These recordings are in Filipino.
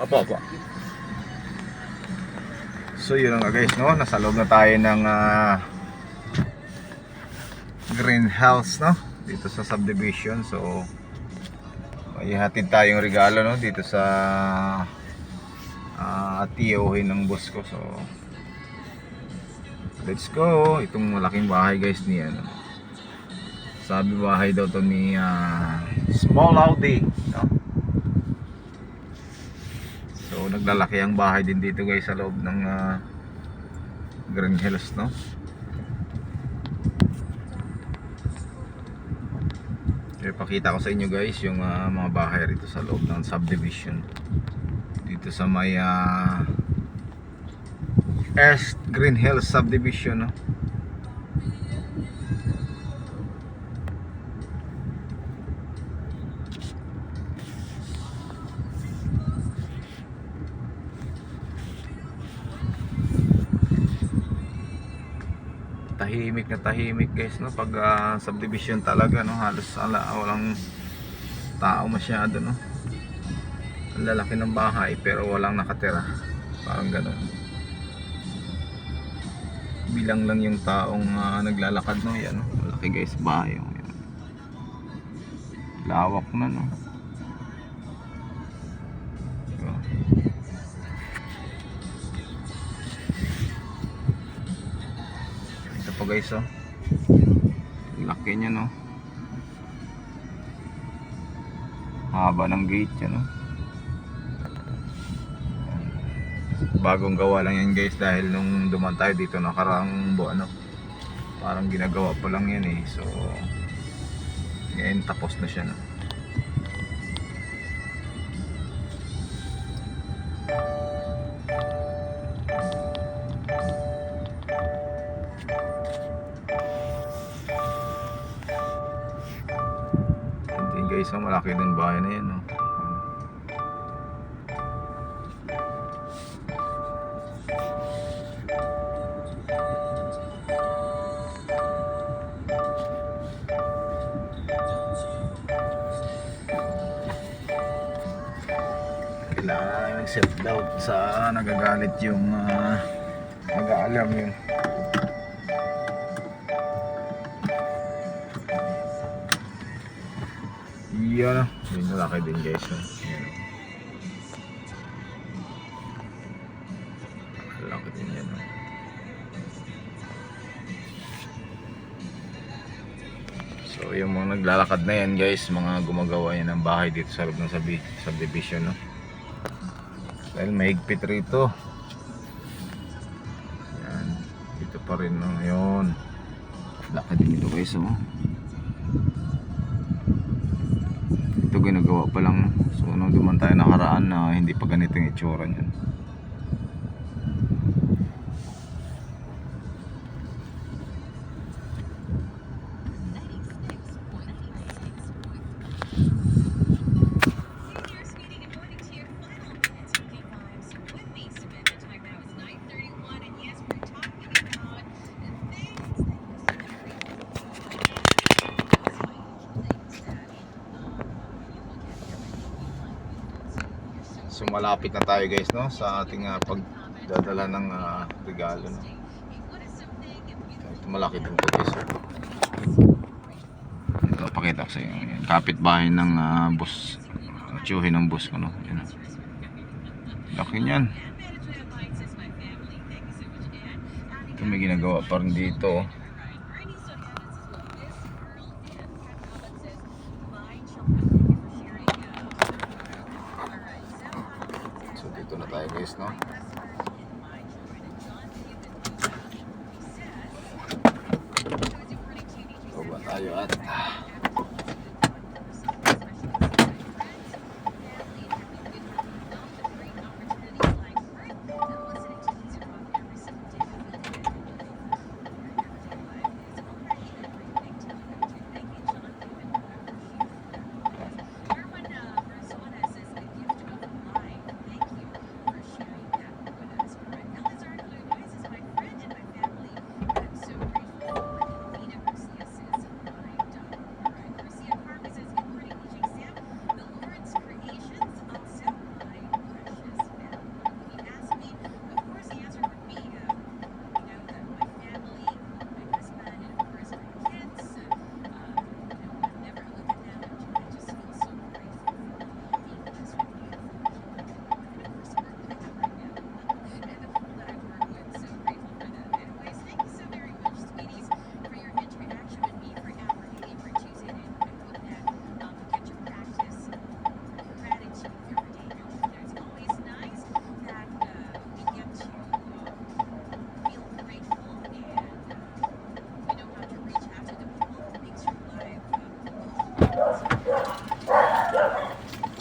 Opo, opo. So yun nga guys, no? Nasa loob na tayo ng ah, greenhouse, no? Dito sa subdivision. So, may hatid tayong regalo, no? Dito sa uh, tiyohin ng boss ko. So, let's go. Itong malaking bahay guys ni ano. Sabi bahay daw to ni ah, Small Audi. No? So naglalaki ang bahay din dito guys sa loob ng ah, Green Hills no. Ipakita ko sa inyo guys yung ah, mga bahay rito sa loob ng subdivision. Dito sa may ah, East Green Hills subdivision no. Tahimik na tahimik guys no? Pag ah, subdivision talaga no? Halos ala, walang tao masyado no? Ang lalaki ng bahay pero walang nakatira. Parang ganun. Bilang lang yung taong ah, naglalakad no? Yan no? Malaki guys bahay oh, yan. lawak na no guys oh. Laki niya no. Haba ng gate yan no. Bagong gawa lang yan guys dahil nung duman tayo dito nakaraang buwan no. Parang ginagawa pa lang yan eh. So ngayon tapos na siya no. Guys, oh, malaki din bahay na yan. Oh. Kailangan mag-self doubt sa nagagalit yung uh, mag-aalam yung Yan. Yun malaki din guys. oh. Yan. Malaki din yan. oh. So yung mga naglalakad na yan guys, mga gumagawa yan ng bahay dito sa loob ng sabi, subdivision. No? Dahil mahigpit rito. Yan. Dito pa rin. No? Yun. Laki din ito guys. Oh. ito ginagawa pa lang. So nung duman tayo nakaraan na hindi pa ganito yung itsura niyan malapit na tayo guys no sa ating ah, pagdadala ng ah, regalo no. Ito malaki din to guys oh. ito pakita ko sa inyo. Yan kapitbahay ng uh, bus tsuhin ng bus ko no. Yan laki niyan. Ito may ginagawa pa rin dito oh. 没有安排。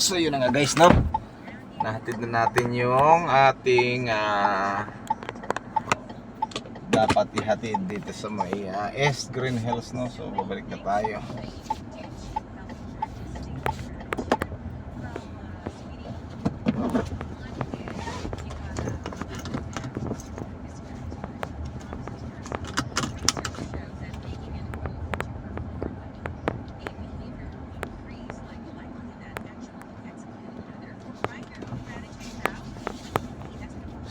So yun na nga guys no. Nahatid na natin yung ating ah, dapat ihatid dito sa may ah, East Green Hills no. So babalik na tayo.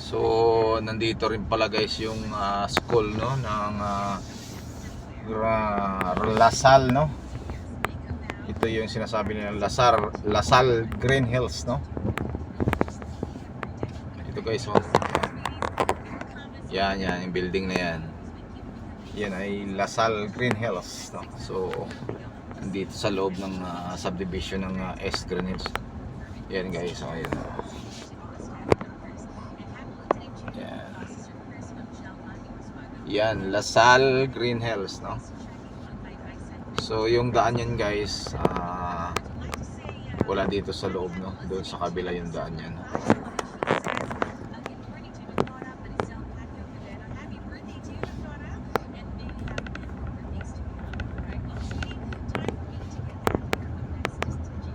So nandito rin pala guys yung ah, school no ng Ra- Lasal no. Ito yung sinasabi nila Lasar Lasal Green Hills no. Ito guys oh. Yan yan yung building na yan. Yan ay Lasal Green Hills no. So nandito sa loob ng ah, subdivision ng ah, East Green Hills. Yan guys, oh, yan. oh. Yan. Yan, Lasal Green Hills, no? So, yung daan yan guys, ah, wala dito sa loob, no? Doon sa kabila yung daan yan.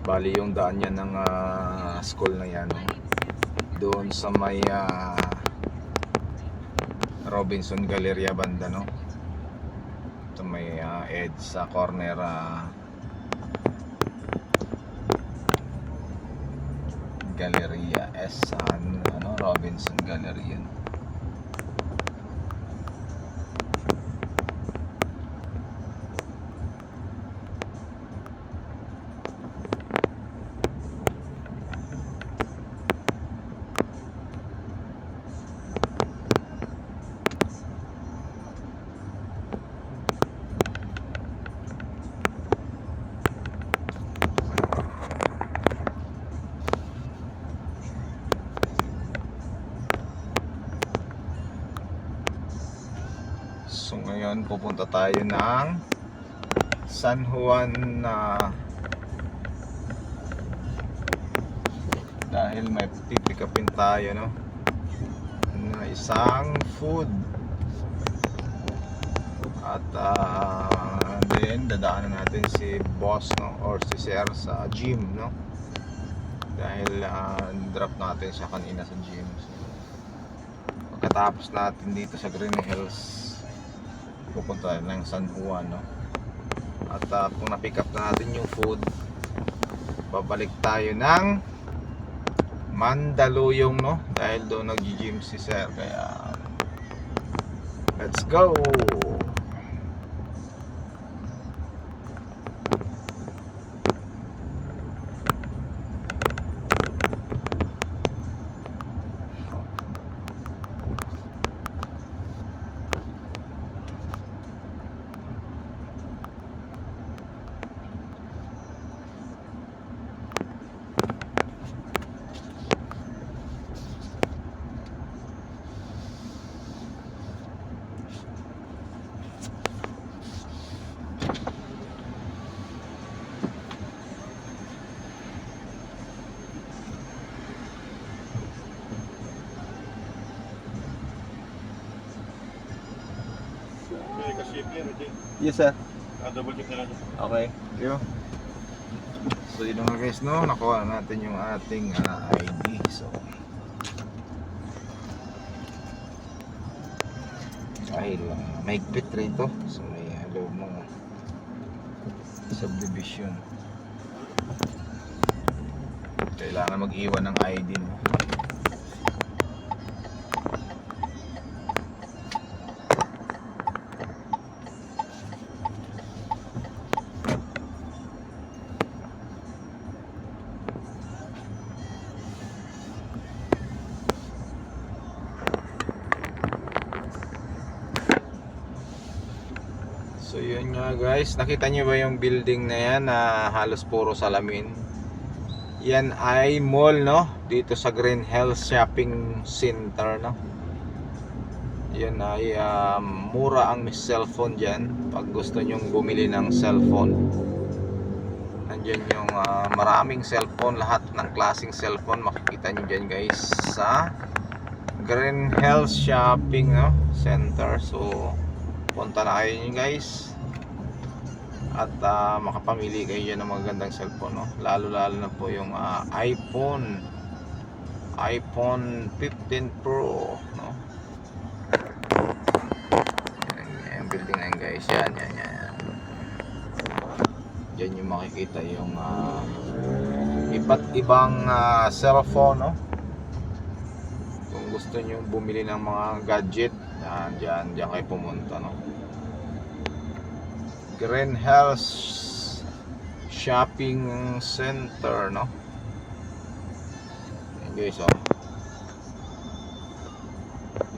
Bali yung daan yan ng ah, school na yan, no? Doon sa may ah, Robinson Galleria banda, no? Sa may ah, edge sa corner ah, Galleria S ano, ano Robinson Galleria. So ngayon pupunta tayo ng San Juan na dahil may pipikapin tayo no? Na isang food. At ah, then dadaanan natin si boss no? Or si sir sa gym no? Dahil ah, drop natin siya kanina sa gym. So, pagkatapos natin dito sa Green Hills pupunta ng San Juan no? at ah, kung na-pick up na natin yung food babalik tayo ng Mandaluyong no dahil doon nag-gym si sir kaya let's go May kasi yan, hindi. Yes sir Ah, double check na lang. Okay. Yo. So yun nga guys no, nakuha na natin yung ating ah, ID. So dahil uh, mahigpit rito so may uh, loob ng subdivision kailangan mag-iwan ng ID no? Yun nga guys, nakita nyo ba yung building na yan na halos puro salamin? Yan ay mall no, dito sa Green Hills Shopping Center no. Yan ay um, mura ang cellphone dyan pag gusto nyong bumili ng cellphone. nandyan yung ah, maraming cellphone, lahat ng klaseng cellphone makikita nyo dyan guys sa Green Hills Shopping no? Center. So, punta na kayo guys at ah, makapamili kayo dyan ng magagandang cellphone no? lalo lalo na po yung ah, iPhone iPhone 15 Pro no? Yung building na yun guys yan yan yan yan. Diyan yung makikita yung ah, iba't ibang ah, cellphone no? kung gusto nyo bumili ng mga gadget yan, dyan, dyan kayo pumunta no? Green Hills Shopping Center, no? Yan guys, oh.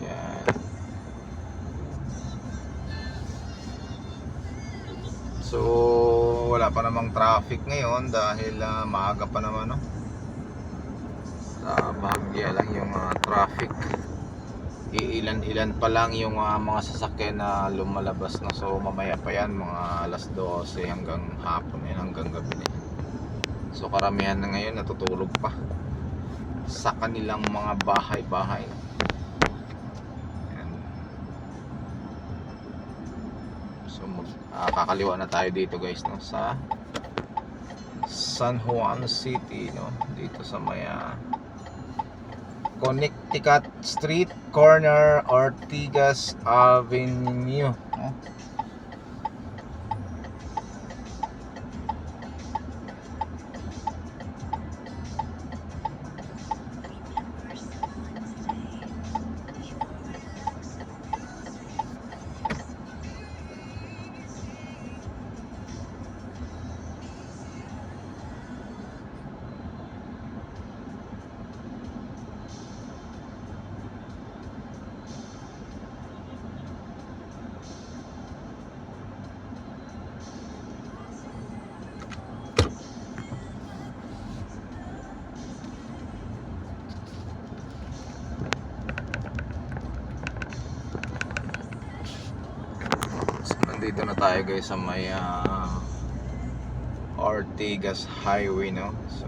Yan. So, wala pa namang traffic ngayon dahil ah, maaga pa naman, no? Sa Bahagya lang yung ah, traffic iilan-ilan pa lang yung ah, mga sasakyan na lumalabas na. So mamaya pa yan mga alas 12 hanggang hapon yan hanggang gabi na so karamihan na ngayon natutulog pa sa kanilang mga bahay-bahay. So ah, kakaliwa na tayo dito guys no sa San Juan City no dito sa maya Connecticut Street corner Ortigas Avenue nandito na tayo guys sa may ah, Ortigas Highway no? So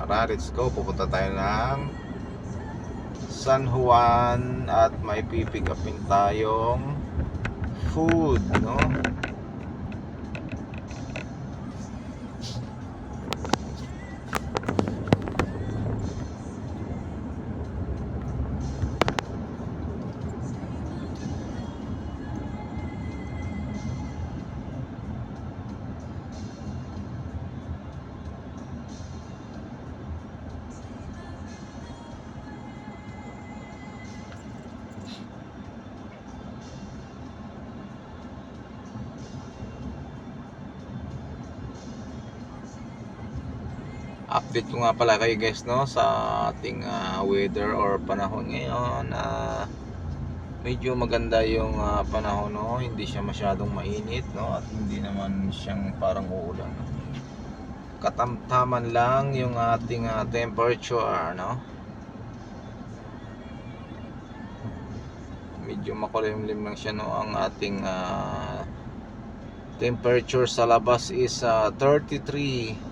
tara let's go. Pupunta tayo ng San Juan at may pipick upin tayong food no update ko nga pala kayo guys no sa ating ah, weather or panahon ngayon na medyo maganda yung ah, panahon no. Hindi siya masyadong mainit no at hindi naman siyang parang uulan no? katamtaman lang yung ating ah, temperature no. Medyo makulimlim lang siya no ang ating ah, temperature sa labas is ah, 33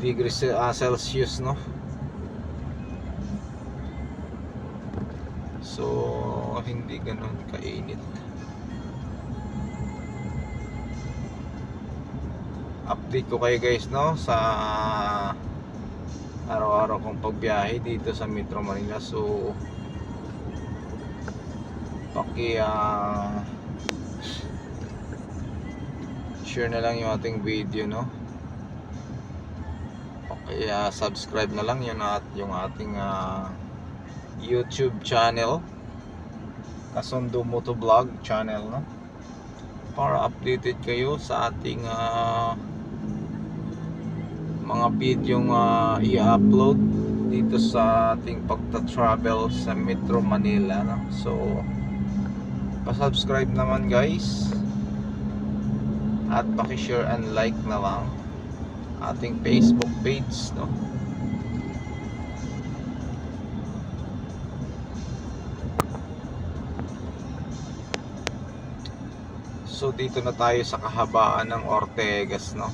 degrees ah, Celsius no? So hindi ganun kainit. Update ko kayo guys no? Sa araw-araw kong pagbiyahe dito sa Metro Manila. So paki ah, share na lang yung ating video no kaya subscribe na lang yun at yung ating ah, YouTube channel. Kasundo Moto Vlog channel no? Para updated kayo sa ating ah, mga video uh, i-upload dito sa ating pagta-travel sa Metro Manila no? so pa-subscribe naman guys. At paki-share and like na lang ating Facebook page no? So dito na tayo sa kahabaan ng Ortegas no?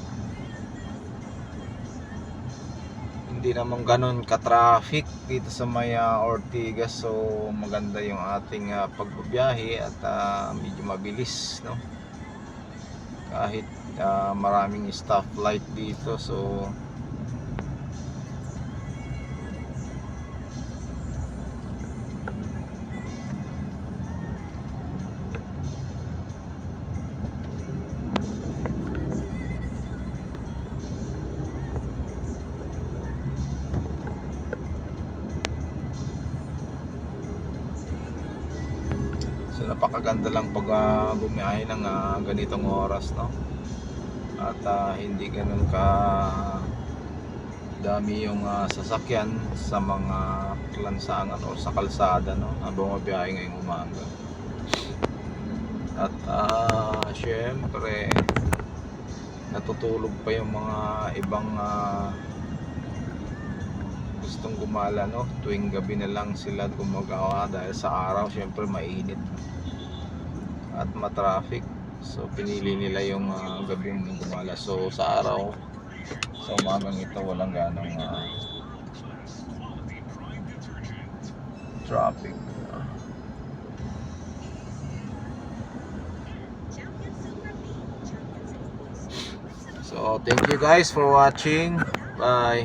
Hindi naman ganun ka-traffic dito sa may ah, uh, Ortigas so maganda yung ating uh, pagbabiyahe at uh, medyo mabilis no? Kahit ah, maraming stop light dito so napakaganda lang pag uh, bumiyahe ng ah, ganitong oras no. At ah, hindi ganun ka dami yung ah, sasakyan sa mga lansangan o sa kalsada no habang mabiyahe ngayong umaga. At ah, syempre natutulog pa yung mga ibang ah, gustong gumala no? Tuwing gabi na lang sila gumagawa dahil sa araw syempre mainit at matraffic so pinili nila yung uh, gabi yung gumala. So sa araw sa umagang ito walang ganong ah, traffic. So thank you guys for watching. Bye